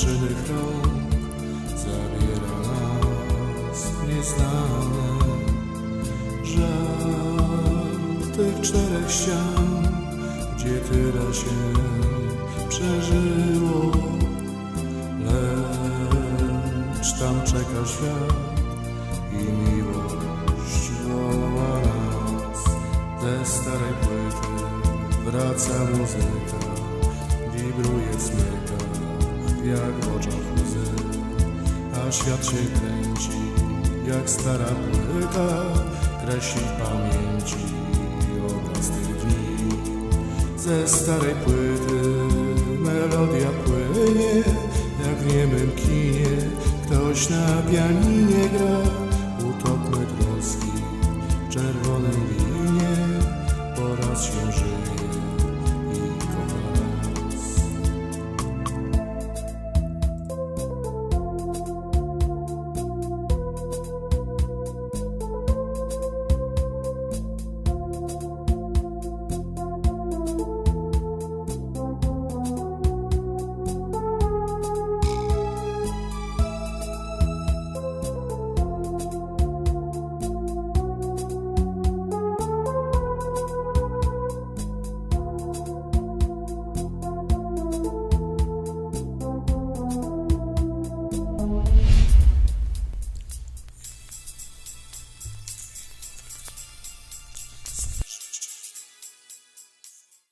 Znaczy, Czynych rąk zabiera nas? Nieznane Żal tych czterech ścian, gdzie tyle się przeżyło? Lecz tam czeka świat i miłość woła nas. Te starej płyty wraca muzyka, wibruje smyka jak w oczach łzy. A świat się kręci, jak stara płyta, kreśli pamięci obraz tych dni. Ze starej płyty melodia płynie, jak w niemym kinie, ktoś na pianinie gra, utopne troski w czerwonym winie, po raz się żyje